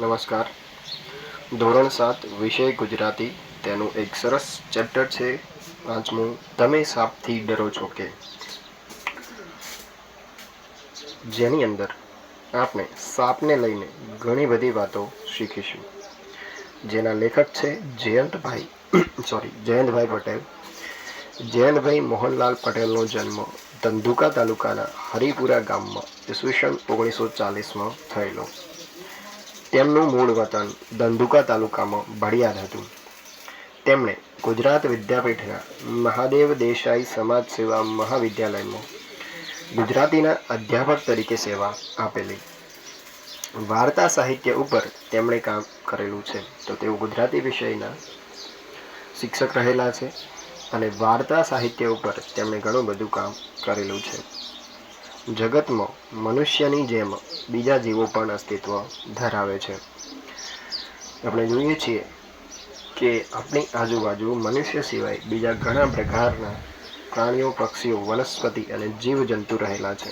નમસ્કાર. ધોરણ સાત, વિષય ગુજરાતી. તેનું એક સરસ ચેપ્ટર છે. પાંચમું તમે સાપથી ડરો છો કે? જેની અંદર આપણે સાપને લઈને ઘણી બધી વાતો શીખીશું. જેના લેખક છે જયંતભાઈ સોરી જયંતભાઈ પટેલ. જયંતભાઈ મોહનલાલ પટેલનો જન્મ ધંધુકા તાલુકાના હરિપુરા ગામમાં ઈસવીસન ઓગણીસો ચાલીસમાં થયેલો. તેમનું મૂળ વતન ધંધુકા તાલુકામાં ભડિયાદ હતું. તેમણે ગુજરાત વિદ્યાપીઠના મહાદેવ દેસાઈ સમાજ સેવા મહાવિદ્યાલયમાં ગુજરાતીના અધ્યાપક તરીકે સેવા આપેલી. વાર્તા સાહિત્ય ઉપર તેમણે કામ કરેલું છે. તો તેઓ ગુજરાતી વિષયના શિક્ષક રહેલા છે અને વાર્તા સાહિત્ય ઉપર તેમણે ઘણું બધું કામ કરેલું છે. જગતમાં મનુષ્યની જેમ બીજા જીવો પણ અસ્તિત્વ ધરાવે છે. આપણે જોઈએ છીએ કે આપણી આજુબાજુ મનુષ્ય સિવાય બીજા ઘણા પ્રકારના પ્રાણીઓ, પક્ષીઓ, વનસ્પતિ અને જીવજંતુ રહેલા છે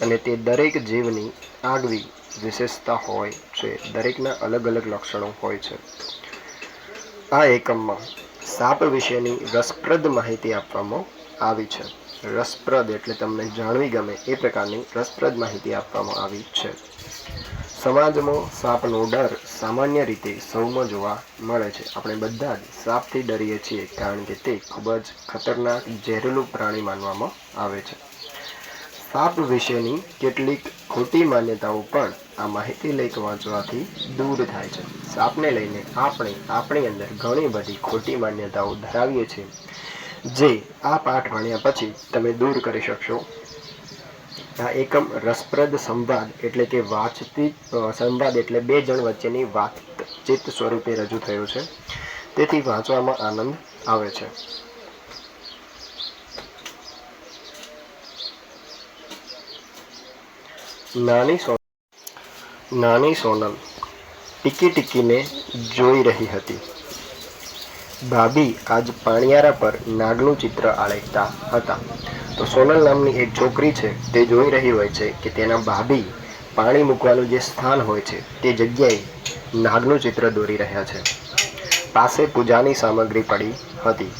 અને તે દરેક જીવની આગવી વિશેષતા હોય છે. દરેકના અલગ અલગ લક્ષણો હોય છે. આ એકમમાં સાપ વિશેની રસપ્રદ માહિતી આપવામાં આવી છે. રસપ્રદ એટલે તમને જાણવી ગમે એ પ્રકારની રસપ્રદ માહિતી આપવામાં આવી છે. સમાજમાં સાપનો ડર સામાન્ય રીતે સૌમાં જોવા મળે છે. આપણે બધા જ સાપથી ડરીએ છીએ કારણ કે તે ખૂબ જ ખતરનાક ઝેરેલું પ્રાણી માનવામાં આવે છે. સાપ વિશેની કેટલીક ખોટી માન્યતાઓ પણ આ માહિતી લેખ વાંચવાથી દૂર થાય છે. સાપને લઈને આપણે આપણી અંદર ઘણી બધી ખોટી માન્યતાઓ ધરાવીએ છીએ. જે. આ પાઠ વાણ્યા પછી તમે દૂર કરી શકશો. આ એકમ રસપ્રદ સંવાદ એટલે કે વાતચીત સંવાદ એટલે બે જણ વચ્ચેની વાતચીત સ્વરૂપે રજૂ થયો છે. તેથી વાંચવામાં આનંદ આવે છે. નાની સો, નાની સોનલ ટીકી ટીકીને જોઈ રહી હતી. ભાભી આજ પાણિયારા પર નાગનું ચિત્ર આલેખતા હતા. તો સોનલ નામની એક છોકરી છે, તે જોઈ રહી હોય છે કે તેના ભાભી પાણી મૂકવાનું જે સ્થાન હોય છે, તે જગ્યાએ નાગનું ચિત્ર દોરી રહ્યા છે. પાસે પૂજાની સામગ્રી પડી હતી.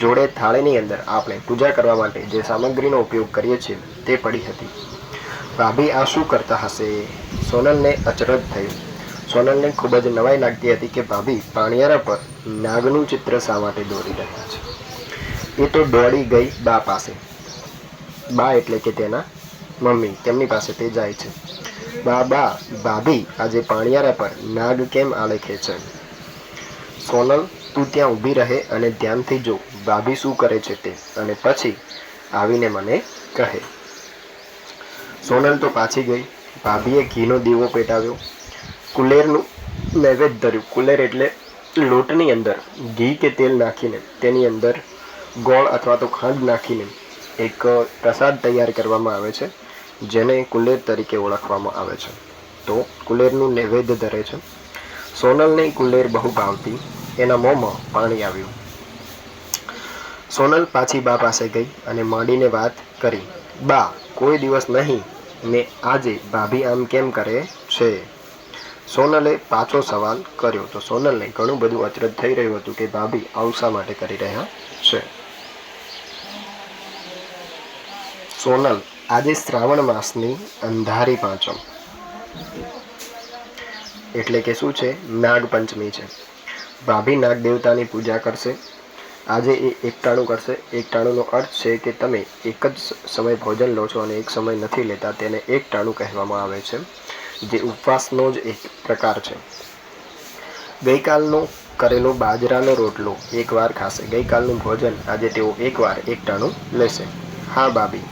જોડે થાળીની અંદર આપણે પૂજા કરવા માટે જે સામગ્રીનો ઉપયોગ કરીએ છીએ, તે પડી હતી. ભાભી આ શું કરતા હશે? સોનલને અચરજ થયું. સોનલને ખૂબ જ નવાઈ લાગતી હતી કે ભાભી પાણિયારા પર નાગનું ચિત્ર શા માટે દોરી રહ્યા છે? એ તો દોડી ગઈ બા પાસે. બા એટલે કે તેના મમ્મી, તેમની પાસે તે જાય છે. બા બા, ભાભી આજે પાણિયારા પર નાગ કેમ આલેખે છે? સોનલ, તું ત્યાં ઊભી રહે અને ધ્યાનથી જો ભાભી શું કરે છે તે અને પછી આવીને મને કહે. સોનલ તો પાછી ગઈ. ભાભીએ ઘીનો દીવો પેટાવ્યો. કુલેરનું નૈવેદ્ય ધર્યું. કુલેર એટલે લોટની અંદર ઘી કે તેલ નાખીને તેની અંદર ગોળ અથવા તો ખાંડ નાખીને એક પ્રસાદ તૈયાર કરવામાં આવે છે, જેને કુલેર તરીકે ઓળખવામાં આવે છે. તો કુલેરનું નૈવેદ્ય ધરે છે. સોનલને કુલેર બહુ ભાવતી, એના મોંમાં પાણી આવ્યું. સોનલ પાછી બા પાસે ગઈ અને માંડીને વાત કરી, બા, કોઈ દિવસ નહીં ને આજે ભાભી આમ કેમ કરે છે? સોનલે પાછો સવાલ કર્યો. તો સોનલને ઘણું બધું અચરજ થઈ રહ્યું હતું કે ભાભી આવું માટે કરી રહ્યા છે. સોનલ આજે શ્રાવણ માસની અંધારી પાંચમ. એટલે કે શું છે? નાગપંચમી છે. ભાભી નાગ દેવતાની પૂજા કરશે. આજે એ એકટાણું કરશે. એકટાણુંનો અર્થ છે કે તમે એક જ સમય ભોજન લો છો અને એક સમય નથી લેતા તેને એકટાણું કહેવામાં આવે છે. જે ઉપવાસનો જ એક પ્રકાર છે. ગઈકાલનો કરેલો બાજરાનો રોટલો એકવાર ખાશે. ગઈકાલનું ભોજન આજે તેઓ એકવાર એકટાણું લેશે. હા, ભાભી.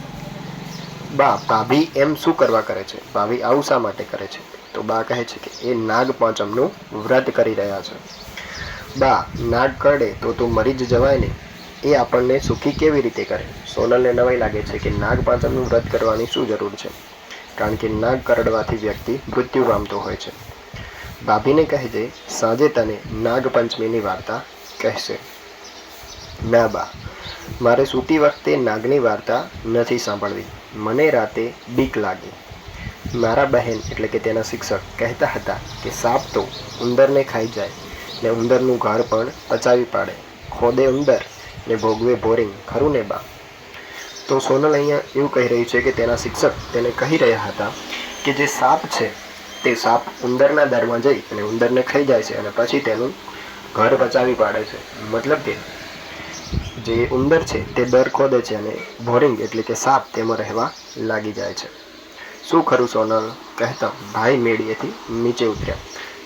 બા, ભાભી એમ શું કરવા કરે છે? ભાભી આવું શા માટે કરે છે? તો બા કહે છે કે એ નાગ પાંચમનું વ્રત કરી રહ્યા છે. બા, નાગ કરડે તો તું મરી જ જવાય ને? એ આપણને સુખી કેવી રીતે કરે? સોનલને નવાઈ લાગે છે કે નાગ પાંચમનું વ્રત કરવાની શું જરૂર છે? કારણ કે નાગ કરડવાથી વ્યક્તિ મૃત્યુ પામતો હોય છે. ભાભીને કહે છે સાંજે તને નાગપંચમીની વાર્તા કહેશે. ના બા, મારે સૂતી વખતે નાગની વાર્તા નથી સાંભળવી. મને રાતે બીક લાગી. મારા બહેન એટલે કે તેના શિક્ષક કહેતા હતા કે સાપ તો ઉંદરને ખાઈ જાય ને ઉંદરનું ઘર પણ પચાવી પાડે. ખોદે ઉંદર ને ભોગવે બોરિંગ. ખરું ને બા? તો સોનલ અહીંયા એવું કહી રહ્યું છે કે તેના શિક્ષક તેને કહી રહ્યા હતા કે જે સાપ છે, તે સાપ ઉંદરના દરમાં જઈ અને ઉંદરને ખાઈ જાય છે અને પછી તેનું ઘર બચાવી પાડે છે. મતલબ કે જે ઉંદર છે, તે દર ખોદે છે અને બોરિંગ એટલે કે સાપ તેમાં રહેવા લાગી જાય છે. શું ખરું સોનલ? કહેતા ભાઈ મેળીએથી નીચે ઉતર્યા.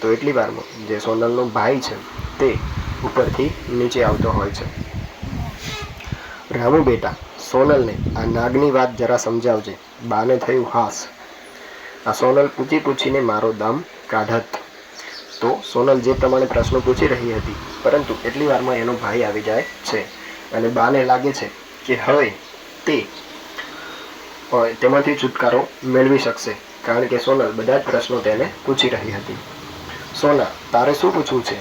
તો એટલી વારમાં જે સોનલનો ભાઈ છે, તે ઉપરથી નીચે આવતો હોય છે. રામુ બેટા સોનલને આ નાગની વાત જરા સમજાવજે. બાને થયું હાસ. આ સોનલ પૂછી પૂછીને મારો દમ કાઢત. તો સોનલ જે પ્રમાણે પ્રશ્નો પૂછી રહી હતી, પરંતુ એટલી વારમાં એનો ભાઈ આવી જાય છે અને બાને લાગે છે કે હવે તે તેમાંથી છુટકારો મેળવી શકશે, કારણ કે સોનલ બધા જ પ્રશ્નો તેને પૂછી રહી હતી. સોના, તારે શું પૂછવું છે?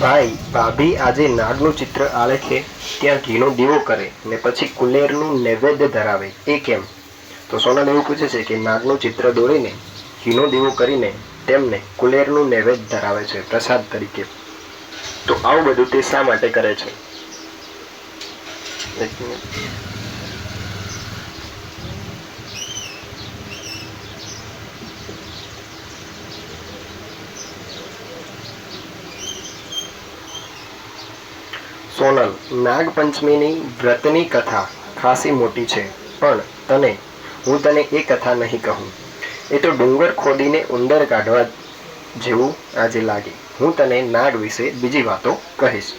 ભાઈ ભાભી આજે નાગનું ચિત્ર આલેખે ત્યાં ઘીનો દીવો કરે ને પછી કુલેરનું નૈવેદ્ય ધરાવે. એ કેમ? તો સોનલ એવું પૂછે છે કે નાગનું ચિત્ર દોરીને, ઘીનો દીવો કરીને તેમને કુલેરનું નૈવેદ્ય ધરાવે છે પ્રસાદ તરીકે. તો આવું બધું તે શા માટે કરે છે? સોનલ નાગપંચમીની વ્રતની કથા ખાસી મોટી છે, પણ તને, હું તને એ કથા નહીં કહું. એ તો ડુંગર ખોદીને ઉંદર કાઢવા જેવું આજે લાગે. હું તને નાગ વિશે બીજી વાતો કહીશ.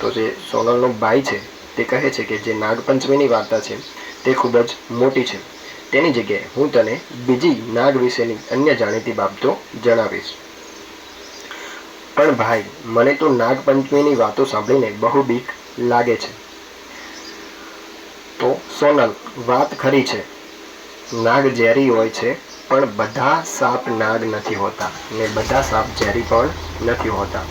તો જે સોનલનો ભાઈ છે, તે કહે છે કે જે નાગપંચમીની વાર્તા છે, તે ખૂબ જ મોટી છે. તેની જગ્યાએ હું તને બીજી નાગ વિશેની અન્ય જાણીતી બાબતો જણાવીશ. પણ ભાઈ, મને તો નાગપંચમીની વાતો સાંભળીને બહુ બીક લાગે છે. તો સોનલ, વાત ખરી છે. નાગ ઝેરી હોય છે, પણ બધા સાપ નાગ નથી હોતા, ને બધા સાપ ઝેરી પણ નથી હોતા.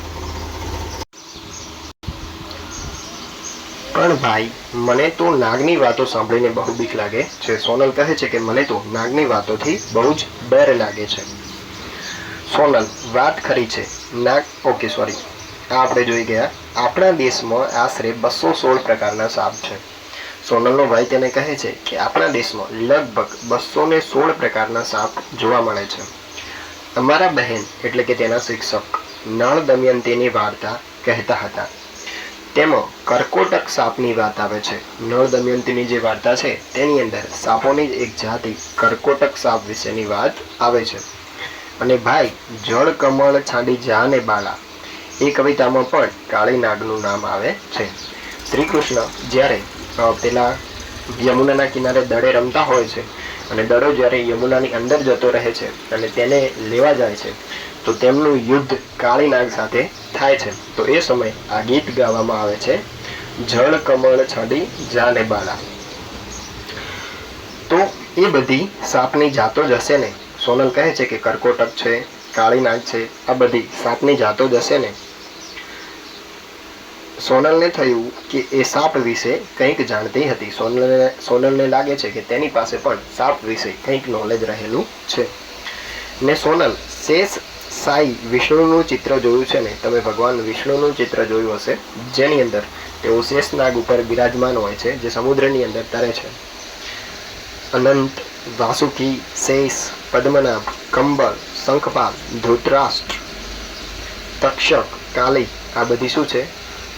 પણ ભાઈ, મને તો નાગની વાતો સાંભળીને બહુ બીક લાગે છે. સોનલ કહે છે કે મને તો નાગની વાતોથી બહુ જ ડર લાગે છે. સોનલ, વાત ખરી છે. નાગ ઓકે સોરી આ આપણે જોઈ ગયા. આપણા દેશમાં આશરે બસો સોળ પ્રકારના સાપ છે. સોનલનો ભાઈ તેને કહે છે કે આપણા દેશમાં લગભગ બસો ને સોળ પ્રકારના સાપ જોવા મળે છે. અમારા બહેન એટલે કે તેના શિક્ષક નળ દમયંતીની વાર્તા કહેતા હતા. તેમાં કર્કોટક સાપની વાત આવે છે. નળ દમયંતીની જે વાર્તા છે, તેની અંદર સાપોની એક જાતિ કર્કોટક સાપ વિશેની વાત આવે છે. અને ભાઈ, જળ કમળ છાંડી જા ને બાલા. એ કવિતામાં પણ કાળી નાગનું નામ આવે છે. શ્રી કૃષ્ણ જ્યારે પેલા યમુનાના કિનારે દડે રમતા હોય છે અને દડો જ્યારે યમુનાની અંદર જતો રહે છે અને તેને લેવા જાય છે, તો તેમનું યુદ્ધ કાળી નાગ સાથે થાય છે. તો એ સમય આ ગીત ગાવામાં આવે છે, જળ કમળ છાંડી જા ને બાલા. તો એ બધી સાપની જાતો જ હશે ને? સોનલ કહે છે કે કર્કોટક છે કાળી નાગ છે, આ બધી સાપની જાતો જ હશે ને? સોનલને થયું કે એ સાપ વિશે કંઈક જાણતી હતી. સોનલને સોનલને લાગે છે કે તેની પાસે પણ સાપ વિશે કંઈક નોલેજ રહેલું છે. ને સોનલ, શેષ સાઈ વિષ્ણુનું ચિત્ર જોયું છે ને? તમે ભગવાન વિષ્ણુનું ચિત્ર જોયું હશે? જેની અંદર તેઓ શેષનાગ ઉપર બિરાજમાન હોય છે, જે સમુદ્રની અંદર તરે છે. અનંત, વાસુકી, શેષ પદ્મનાભ કંબલ શંખપાલ ધૃતરાષ્ટ્ર તક્ષક કાલી આ બધી શું છે?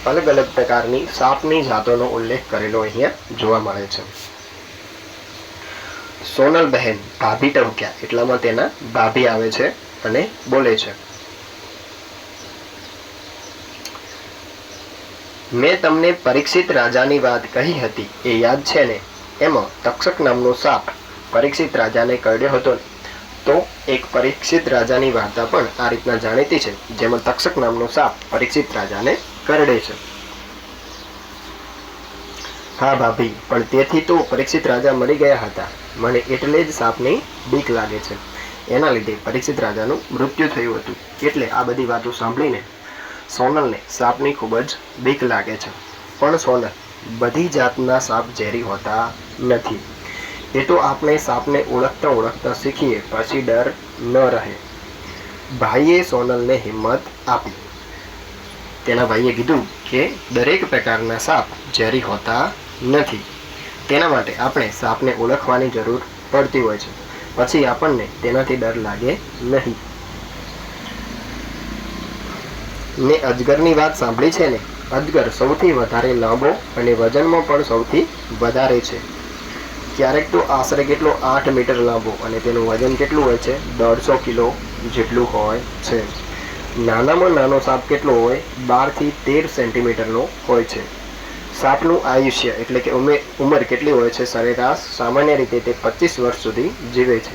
અલગ અલગ પ્રકારની સાપની જાતોનો ઉલ્લેખ કરેલો અહીંયા જોવા મળે છે. સોનલ બહેન, ભાભી ટમક્યા એટલામાં તેના ભાભી આવે છે અને બોલે છે. મેં તમને પરીક્ષિત રાજાની વાત કહી હતી, એ યાદ છે ને? એમાં તક્ષક નામનો સાપ પરીક્ષિત રાજાને કરડ્યો હતો તો એક પરીક્ષિત રાજાની વાર્તા પણ આ રીતના જાણીતી છે, જેમાં તક્ષક નામનો સાપ પરીક્ષિત રાજાને કરડે છે. હા ભાભી, પણ તેથી તો પરીક્ષિત રાજા મરી ગયા હતા. મને એટલે જ સાપની બીક લાગે છે. એના લીધે પરીક્ષિત રાજાનું મૃત્યુ થયું હતું. એટલે આ બધી વાતો સાંભળીને સોનલને સાપની ખૂબ જ બીક લાગે છે. પણ સોનલ, બધી જાતના સાપ ઝેરી હોતા નથી. એ તો આપણે સાપને ઓળખતા ઓળખતા શીખીએ, પછી ડર ન રહે. ભાઈએ સોનલને હિંમત આપી. તેના ભાઈએ કીધું કે દરેક પ્રકારના સાપ ઝેરી હોતા નથી. તેના માટે આપણે સાપને ઓળખવાની જરૂર પડતી હોય છે. પછી આપણને તેનાથી ડર લાગે નહીં. ને અજગરની વાત સાંભળી છે ને? અજગર સૌથી વધારે લાંબો અને વજનમાં પણ સૌથી વધારે છે. ક્યારેક તો આશરે કેટલો આઠ મીટર લાંબો અને તેનું વજન કેટલું હોય છે? દોઢસો કિલો જેટલું હોય છે. નાનામાં નાનો સાપ કેટલો હોય? બારથી તેર સેન્ટીમીટરનો હોય છે. સાપનું આયુષ્ય એટલે કે ઉમે, ઉંમર કેટલી હોય છે? સરેરાશ સામાન્ય રીતે તે પચીસ વર્ષ સુધી જીવે છે.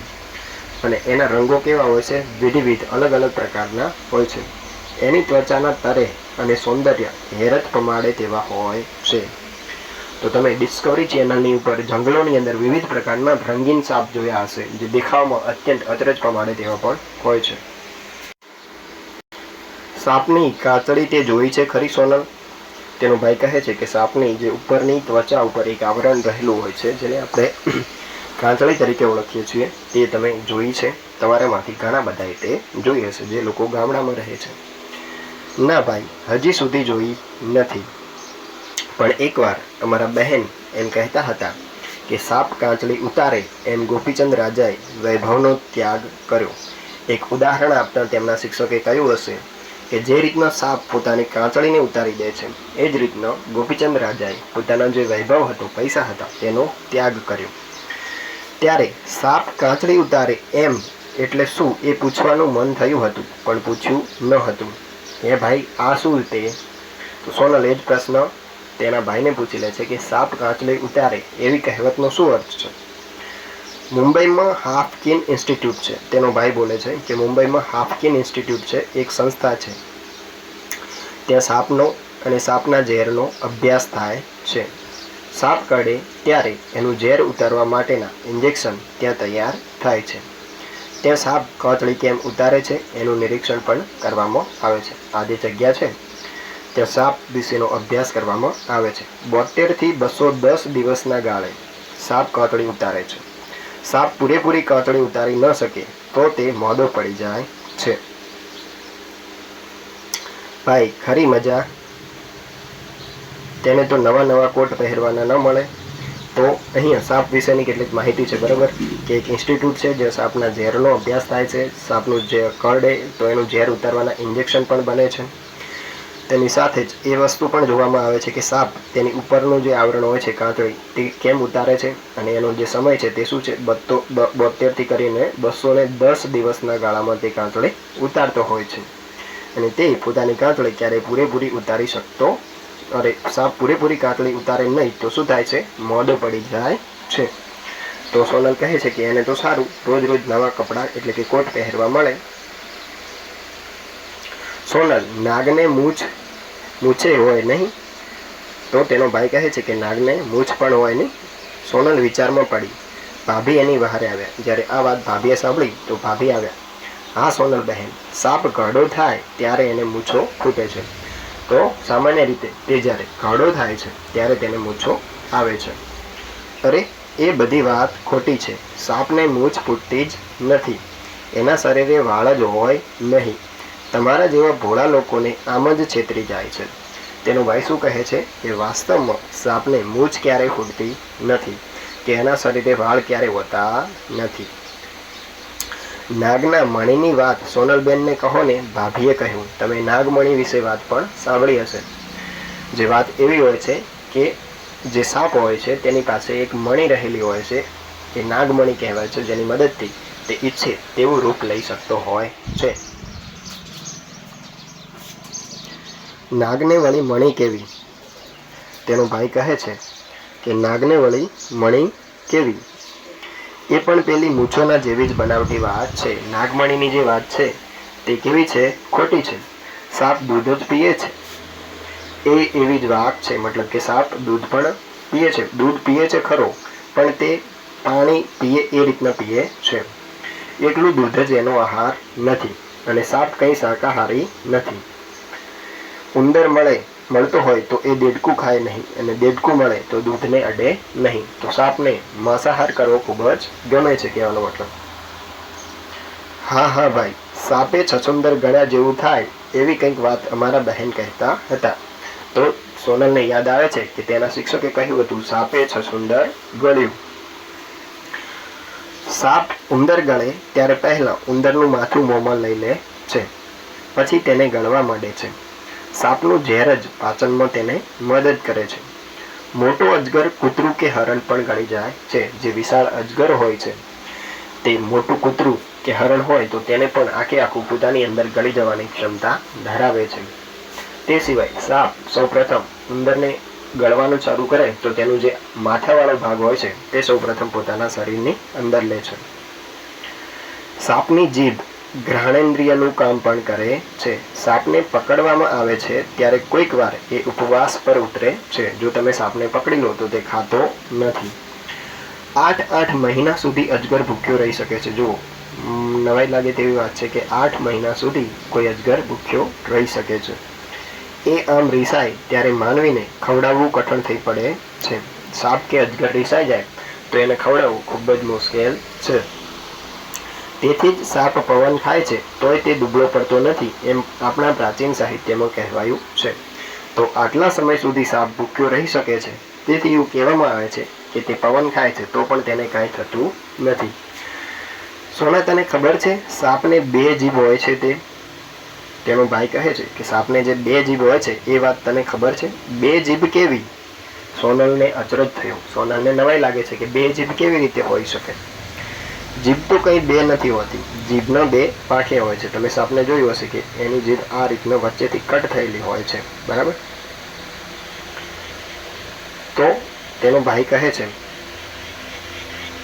અને એના રંગો કેવા હોય છે? વિધિવિધ અલગ અલગ પ્રકારના હોય છે. એની ત્વચાના તરે અને સૌંદર્ય હેરત પ્રમાણે તેવા હોય છે. તો તમે ડિસ્કવરી ચેનલની ઉપર જંગલોની અંદર વિવિધ પ્રકારના રંગીન સાપ જોયા હશે, જે દેખાવમાં અત્યંત અચરજ પ્રમાણે તેવા પણ હોય છે. સાપની કાતળી તે જોઈ છે ખરી, સોનલ? તેનો ભાઈ કહે છે કે સાપની જે ઉપરની ત્વચા ઉપર એક આવરણ રહેલું હોય છે, જેને આપણે કાંચળી તરીકે ઓળખીએ છીએ. તે તમે જોઈ છે. તમારામાંથી ઘણા બધાએ તે જોઈ હશે, જે લોકો ગામડામાં રહે છે. ના ભાઈ, હજી સુધી જોઈ નથી. પણ એકવાર અમારા બહેન એમ કહેતા હતા કે સાપ કાંચળી ઉતારે એમ ગોપીચંદ રાજાએ વૈભવનો ત્યાગ કર્યો. એક ઉદાહરણ આપતા તેમના શિક્ષકે કહ્યું હશે કે જે રીતનો સાપ પોતાની કાંચળીને ઉતારી દે છે, એ જ રીતનો ગોપીચંદ રાજાએ પોતાનો જે વૈભવ હતો, પૈસા હતા, તેનો ત્યાગ કર્યો. ત્યારે સાપ કાંચળી ઉતારે એમ એટલે શું એ પૂછવાનું મન થયું હતું, પણ પૂછ્યું ન હતું. હે ભાઈ, આ શું તે? તો સોનલ એ જ પ્રશ્ન તેના ભાઈને પૂછી લે છે કે સાપ કાંચળી ઉતારે એવી કહેવતનો શું અર્થ છે? મુંબઈમાં હાફકિન ઇન્સ્ટિટ્યૂટ છે. તેનો ભાઈ બોલે છે કે મુંબઈમાં હાફકિન ઇન્સ્ટિટ્યૂટ છે, એક સંસ્થા છે. ત્યાં સાપનો અને સાપના ઝેરનો અભ્યાસ થાય છે. સાપ કરડે ત્યારે એનું ઝેર ઉતારવા માટેના ઇન્જેક્શન ત્યાં તૈયાર થાય છે. ત્યાં સાપ કાંચળી કેમ ઉતારે છે એનું નિરીક્ષણ પણ કરવામાં આવે છે. આ જે જગ્યા છે ત્યાં સાપ વિશેનો અભ્યાસ કરવામાં આવે છે. બોતેરથી બસો દસ દિવસના ગાળે સાપ કાતળી ઉતારે છે. સાપ પૂરેપૂરી કાતળી ઉતારી ન શકે તો તે મોદો પડી જાય છે. ભાઈ, ખરી મજા? તેને તો નવા નવા કોટ પહેરવાના ન મળે. તો અહીંયા સાપ વિશેની કેટલીક માહિતી છે, બરાબર? કે એક ઇન્સ્ટિટ્યૂટ છે જે સાપના ઝેરનો અભ્યાસ થાય છે. સાપનું જે કરડે તો એનું ઝેર ઉતારવાના ઇન્જેક્શન પણ બને છે. તેની સાથે જ એ વસ્તુ પણ જોવામાં આવે છે કે સાપ તેની ઉપરનું જે આવરણ હોય છે કાંતળી તે કેમ ઉતારે છે અને એનો જે સમય છે તે શું છે? બત્તો બોતેરથી કરીને બસો ને દસ દિવસના ગાળામાં તે કાંતળી ઉતારતો હોય છે. અને તે પોતાની કાંતળી ક્યારેય પૂરેપૂરી ઉતારી શકતો અરે, સાપ પૂરેપૂરી કાંતળી ઉતારે નહીં તો શું થાય છે? મોડો પડી જાય છે. તો સોનલ કહે છે કે એને તો સારું, રોજ રોજ નવા કપડાં એટલે કે કોટ પહેરવા મળે. સોનલ, નાગને મૂછ મૂછે હોય નહીં. તો તેનો ભાઈ કહે છે કે, નાગને મૂછ પણ હોય નહીં. સોનલ વિચારમાં પડી. ભાભી એની બહારે આવ્યા. જ્યારે આ વાત ભાભીએ સાંભળી, તો ભાભી આવ્યા. હા, સોનલ બહેન, સાપ ઘરડો થાય ત્યારે એને મૂછો ફૂટે છે. તો સામાન્ય રીતે તે જ્યારે ઘરડો થાય છે, ત્યારે તેને મૂછો આવે છે. અરે, એ બધી વાત ખોટી છે. સાપને મૂછ ફૂટતી જ નથી. એના શરીરે વાળ જ હોય નહીં. તમારા જેવા ભોળા લોકોને આમ જ છેતરી જાય છે. તેનો ભાઈ શું કહે છે કે વાસ્તવમાં સાપને મૂછ ક્યારેય ફૂટતી નથી? કે એના શરીરે વાળ ક્યારે હોતા નથી? નાગના મણીની વાત સોનલબેનને કહો ને ભાભીએ કહ્યું. તમે નાગમણી વિશે વાત પણ સાંભળી હશે. જે વાત એવી હોય છે કે જે સાપ હોય છે તેની પાસે એક મણી રહેલી હોય છે એ નાગમણી કહેવાય છે જેની મદદથી તે ઈચ્છે તેવું રૂપ લઈ શકતો હોય છે. નાગને વળી મણી કેવી? તેનો ભાઈ કહે છે કે નાગને વળી મણી કેવી? એ પણ પેલી મૂછોના જેવી જ બનાવટી વાત છે. નાગમણીની જે વાત છે તે કેવી છે? ખોટી છે. સાપ દૂધ જ પીએ છે. એ એવી જ વાત છે. મતલબ કે સાપ દૂધ પણ પીએ છે. દૂધ પીએ છે ખરો, પણ તે પાણી પીએ, એ રીતના પીએ છે. એટલું દૂધ જ એનો આહાર નથી. અને સાપ કંઈ શાકાહારી નથી. ઉંદર મળે, મળતો હોય તો એ દેડકું ખાય નહીં. અને દેડકું મળે તો દૂધને અડે નહીં. તો સાપને માંસાહાર કરવો ખૂબ જ ગમે છે કહેવાનો મતલબ. હા હા, ભાઈ. સાપે છછુંદર ગળ્યા જેવું થાય એવી કંઈક વાત અમારા બહેન કહેતા હતા. તો સોનલને યાદ આવે છે કે તેના શિક્ષકે કહ્યું હતું, સાપે છછુંદર ગળ્યું. સાપ ઉંદર ગળે ત્યારે પહેલા ઉંદરનું માથું મોંમાં લઈ લે છે. પછી તેને ગળવા માંડે છે. સાપનું ઝેર જ પાચનમાં તેને મદદ કરે છે. મોટો અજગર કૂતરું કે હરણ પણ ગળી જાય છે, જે વિશાળ અજગર હોય છે. તે મોટું કૂતરું કે હરણ હોય તો તેને પણ આખે આખું પોતાની અંદર ગળી જવાની ક્ષમતા ધરાવે છે. તે સિવાય સાપ સૌપ્રથમ ઉંદરને ગળવાનું ચાલુ કરે તો તેનું જે માથાવાળો ભાગ હોય છે, તે સૌપ્રથમ પોતાના શરીરની અંદર લે છે. સાપની જીભ ઘ્રાણેન્દ્રિયનું કામ પણ કરે છે. સાપને પકડવામાં આવે છે ત્યારે કોઈક વાર એ ઉપવાસ પર ઉતરે છે. જો તમે સાપને પકડી લો તો તે ખાતો નથી. આઠ આઠ મહિના સુધી અજગર ભૂખ્યો રહી શકે છે. જો નવાઈ લાગે તેવી વાત છે કે આઠ મહિના સુધી કોઈ અજગર ભૂખ્યો રહી શકે છે. એ આમ રીસાય ત્યારે માનવીને ખવડાવવું કઠણ થઈ પડે છે. સાપ કે અજગર રીસાઈ જાય તો એને ખવડાવવું ખૂબ જ મુશ્કેલ છે. તેથી જ સાપ પવન ખાય છે, તોય તે દુબળો પડતો નથી, એમ આપણા પ્રાચીન સાહિત્યમાં કહેવાયું છે. તો આટલા સમય સુધી સાપ ભૂખ્યો રહી શકે છે, તેથી એવું કહેવામાં આવે છે કે તે પવન ખાય છે, તો પણ તેને કાંઈ થતું નથી. સોના તને ખબર છે, સાપને બે જીભ હોય છે તે? તેનો ભાઈ કહે છે કે સાપને જે બે જીભ હોય છે, એ વાત તને ખબર છે? બે જીભ કેવી? સોનલને અચરજ થયો. સોનલને નવાઈ લાગે છે કે બે જીભ કેવી રીતે હોઈ શકે? જીભ તો કંઈ બે નથી હોતી. જીભના બે પાંખે હોય છે. તમે સાપને જોયું હશે કે એની જીભ આ રીતના વચ્ચેથી કટ થયેલી હોય છે. બરાબર? તો તેનો ભાઈ કહે છે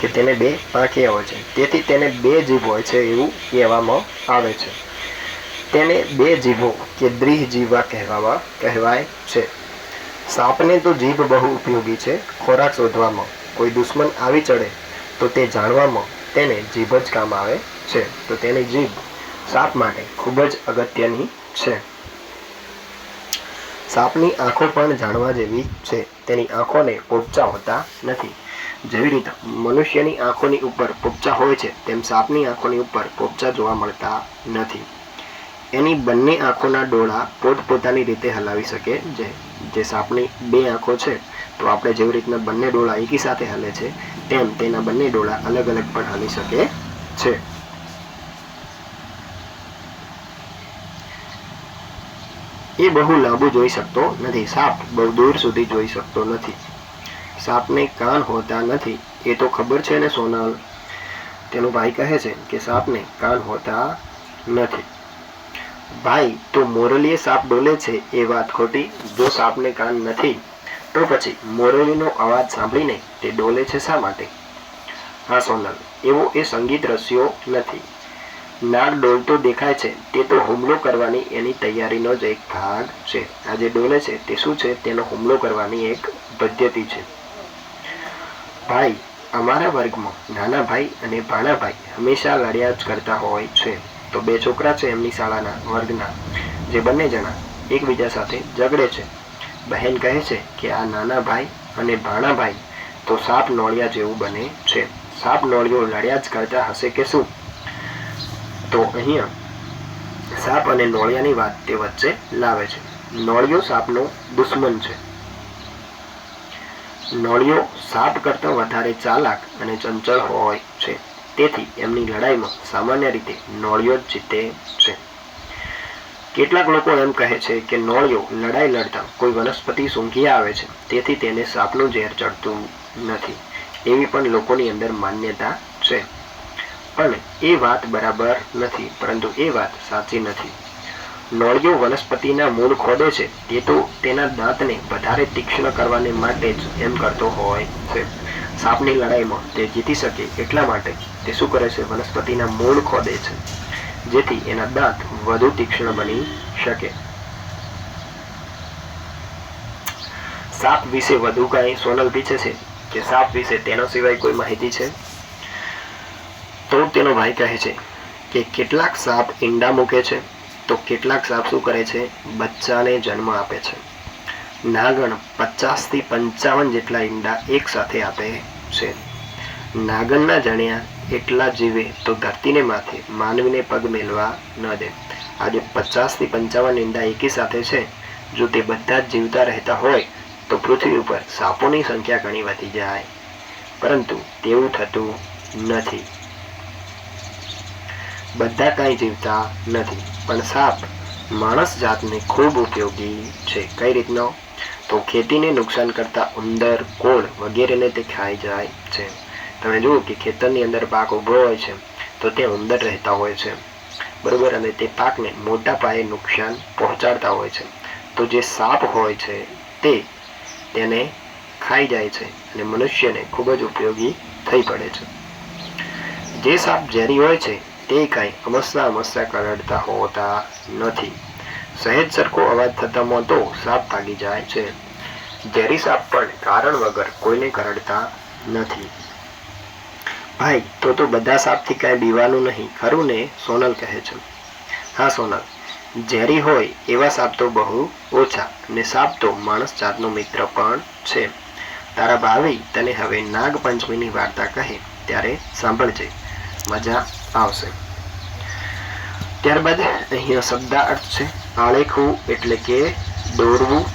કે તેને બે પાંખે હોય છે. તેથી તેને બે જીભ હોય છે એવું કહેવામાં આવે છે. તેને બે જીભો કે દ્રીહ જીવા કહેવામાં કહેવાય છે. સાપને તો જીભ બહુ ઉપયોગી છે ખોરાક શોધવામાં. કોઈ દુશ્મન આવી ચડે તો તે જાણવામાં તેને જીભ જ કામ આવે છે. તો તેની જીભ સાપ માટે ખૂબ જ અગત્યની છે. સાપની આંખો પણ જાણવા જેવી છે. તેની આંખોને પોપચા હોતા નથી. જેવી રીતે મનુષ્યની આંખોની ઉપર પોપચા હોય છે, તેમ સાપની આંખોની ઉપર પોપચા જોવા મળતા નથી. એની બંને આંખોના ડોળા પોતપોતાની રીતે હલાવી શકે છે. જે સાપની બે આંખો છે તો આપણે જેવી રીતના બંને ડોળા એકી સાથે હલે છે, તેમ તેના બંને ડોળા અલગ અલગ પણ હલી શકે છે. એ બહુ લાંબુ જોઈ શકતો નથી. સાપ બહુ દૂર સુધી જોઈ શકતો નથી. સાપને કાન હોતા નથી. એ તો ખબર છે ને સોનલ? તેનો ભાઈ કહે છે કે સાપને કાન હોતા નથી. ભાઈ, તો મોરલીએ સાપ ડોલે છે એ વાત ખોટી? જો સાપને કાન નથી તો પછી મોરલીનો અવાજ સાંભળીને તે ડોલે છે શા માટે? હા, સોનલ, એવો એ સંગીત રસ્યો નથી. નાગ ડોલતો દેખાય છે, તે તો હુમલો કરવાની એની તૈયારીનો જ એક ભાગ છે. આ જે ડોલે છે, તે શું છે? તેનો હુમલો કરવાની એક પદ્ધતિ છે. ભાઈ, અમારા વર્ગમાં નાના ભાઈ અને ભાણા ભાઈ હંમેશા લડ્યા જ કરતા હોય છે. તો બે છોકરા છે એમની શાળાના વર્ગના, જે બંને જણા એકબીજા સાથે ઝઘડે છે. બહેન કહે છે કે આ નાના ભાઈ અને ભાણા ભાઈ તો સાપ નોળિયા જેવું બને છે. સાપ નોળિયો લડ્યા જ કરતા હશે કે શું? તો અહીંયા સાપ અને નોળિયાની વાત તે વચ્ચે લાવે છે. નોળિયો સાપનો દુશ્મન છે. નોળિયો સાપ કરતાં વધારે ચાલાક અને ચંચળ હોય છે. તેથી એમની લડાઈમાં સામાન્ય રીતે નોળિયો જ જીતે છે. કેટલાક લોકો એમ કહે છે કે નોળિયો, લડાઈ લડતા કોઈ વનસ્પતિ સૂંઘી આવે છે, તેથી તેને સાપનું ઝેર ચડતું નથી, એવી પણ લોકોની અંદર માન્યતા છે. પણ એ વાત બરાબર નથી, પરંતુ એ વાત સાચી નથી. નોળિયો વનસ્પતિના મૂળ ખોદે છે તે તો તેના દાંતને વધારે તીક્ષ્ણ કરવાને માટે જ એમ કરતો હોય છે. સાપની લડાઈમાં તે જીતી શકે એટલા માટે તે શું કરે છે? વનસ્પતિના મૂળ ખોદે છે. જેથી એના દાંત વધુ તીક્ષ્ણ બની શકે. સાપ વિશે વધુ કાંઈ સોનલ પીછે છે કે સાપ વિશે તેના સિવાય કોઈ માહિતી છે? તો તેનો ભાઈ કહે છે કે કેટલાક સાપ ઈંડા મૂકે છે, તો કેટલાક સાપ શું કરે છે? બચ્ચાને જન્મ આપે છે. નાગણ પચાસથી પંચાવન જેટલા ઈંડા એક સાથે આપે છે. નાગણના જણ્યા એટલા જીવે તો ધરતીને માથે માનવીને પગ મેલવા ન દે. આજે પચાસથી પંચાવન ઈંડા એકી સાથે છે. જો તે બધા જ જીવતા રહેતા હોય, તો પૃથ્વી ઉપર સાપોની સંખ્યા ઘણી વધી જાય. પરંતુ તેવું થતું નથી. બધા કાંઈ જીવતા નથી, પણ સાપ માણસ જાતને ખૂબ ઉપયોગી છે. કઈ રીતનો? તો ખેતીને નુકસાન કરતા ઉંદર, કોળ વગેરેને તે ખાઈ જાય છે. તમે જુઓ કે ખેતરની અંદર પાક ઊભો હોય છે, તો તે ઉંદર રહેતા હોય છે. બરોબર? અને તે પાકને મોટા પાયે નુકસાન પહોંચાડતા હોય છે. તો જે સાપ હોય છે, તે તેને ખાઈ જાય છે અને મનુષ્યને ખૂબ જ ઉપયોગી થઈ પડે છે. જે સાપ ઝેરી હોય છે, તે કાંઈ અમસ્તા અમસ્તા કરડતા હોતા નથી. સહેજ સરખો અવાજ થતામાં તો સાપ ભાગી જાય છે. ઝેરી સાપ પણ કારણ વગર કોઈને કરડતા નથી. ભાઈ, તો તો બધા સાપથી કાંઈ બીવાનું નહીં, ખરું ને? સોનલ કહે છે. હા, સોનલ. ઝેરી હોય એવા સાપ તો બહુ ઓછા ને સાપ તો માણસ જાતનો મિત્ર પણ છે. તારા ભાવી, તને હવે નાગપંચમીની વાર્તા કહે, ત્યારે સાંભળજે. મજા આવશે. ત્યારબાદ અહીંયા શબ્દ અર્થ છે. આળેખવું એટલે કે દોરવું,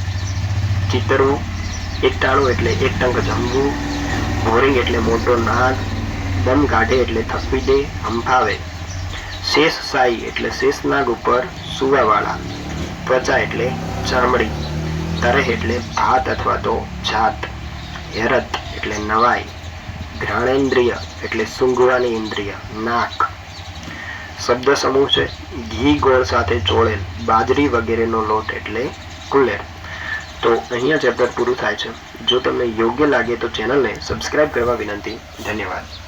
ચિતરવું, એકટાણું એટલે એક ટંક જમવું, બોરિંગ એટલે મોટો નાગ દમ કાઢે એટલે થપી દે હંફાવે શેષ સાઈ એટલે શેષનાગ ઉપર સુવાવાળા. ત્વચા એટલે ચામડી તરહ એટલે ભાત અથવા તો જાત. હેરત એટલે નવાઈ. ઘ્રાણેન્દ્રિય એટલે સૂંઘવાની ઇન્દ્રિય, નાક. શબ્દ સમૂહ છે, ઘી ગોળ સાથે ચોળેલ. બાજરી વગેરેનો લોટ એટલે કુલેર. તો અહીંયા ચેપ્ટર પૂરું થાય છે. જો તમને યોગ્ય લાગે તો ચેનલને સબસ્ક્રાઇબ કરવા વિનંતી. ધન્યવાદ.